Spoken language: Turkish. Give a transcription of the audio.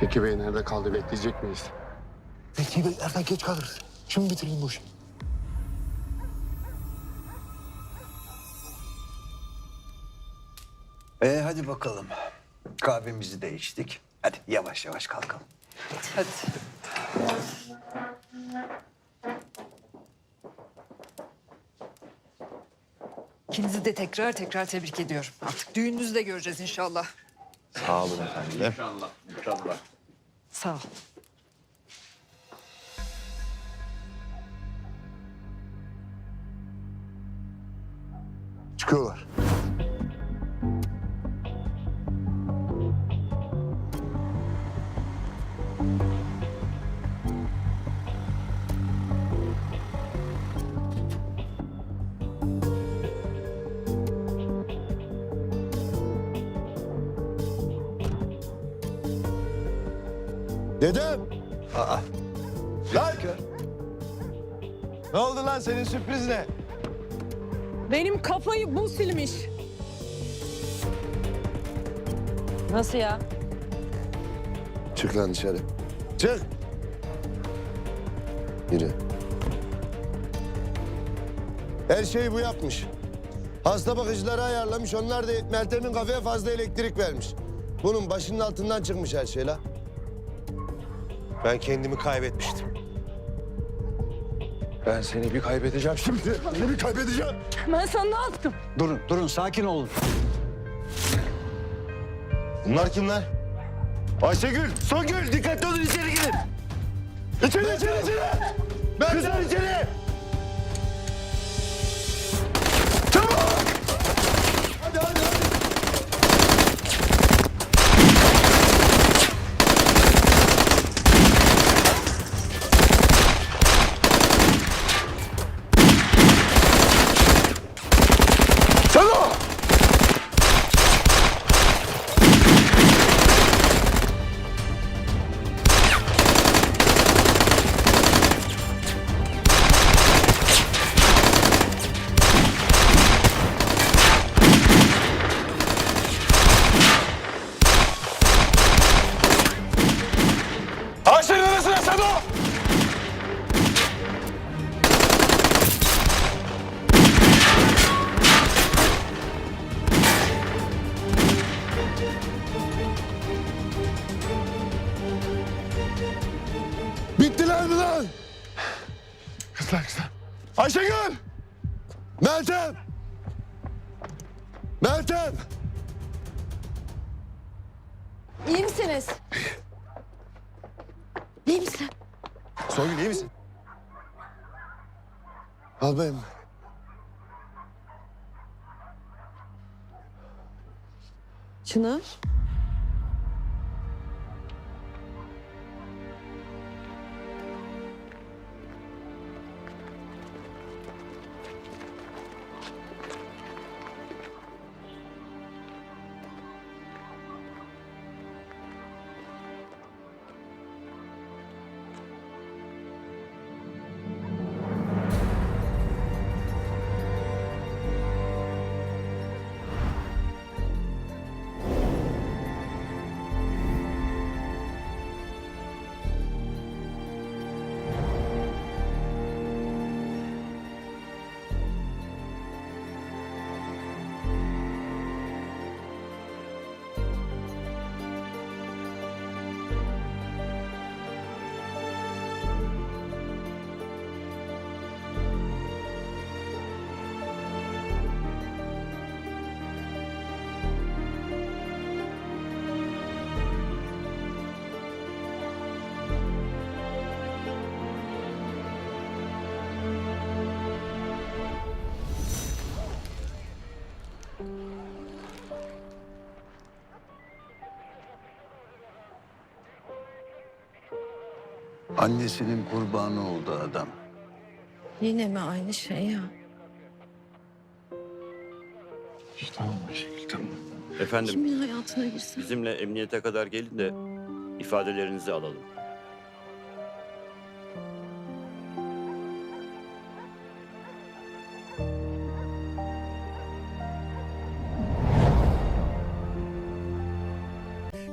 Zeki Bey nerede kaldı bekleyecek miyiz? Zeki Bey erken geç kalırız. Şimdi bitirelim bu işi. Ee hadi bakalım. Kahvemizi de içtik. Hadi yavaş yavaş kalkalım. Hadi. İkinizi de tekrar tekrar tebrik ediyorum. Artık düğününüzü de göreceğiz inşallah. Sağ olun efendim. Sağ ol. Çıkıyorlar. Dedem! Aa. Lan! Ne oldu lan senin sürpriz ne? Benim kafayı bu silmiş. Nasıl ya? Çık lan dışarı. Çık! Yürü. Her şeyi bu yapmış. Hasta bakıcıları ayarlamış. Onlar da Meltem'in kafaya fazla elektrik vermiş. Bunun başının altından çıkmış her şey la. Ben kendimi kaybetmiştim. Ben seni bir kaybedeceğim şimdi. Seni bir kaybedeceğim. Ben sana ne yaptım? Durun durun sakin olun. Bunlar kimler? Ayşegül, Songül dikkatli olun içeri girin. İçeri, içeri, içeri. Kızlar kızlar. Ayşegül! Meltem! Meltem! İyi misiniz? İyi misin? Songül iyi misin? Al benim. Çınar. Annesinin kurbanı oldu adam. Yine mi aynı şey ya? Tamam Ayşegül tamam. Efendim Kimin hayatına girsin? bizimle emniyete kadar gelin de ifadelerinizi alalım.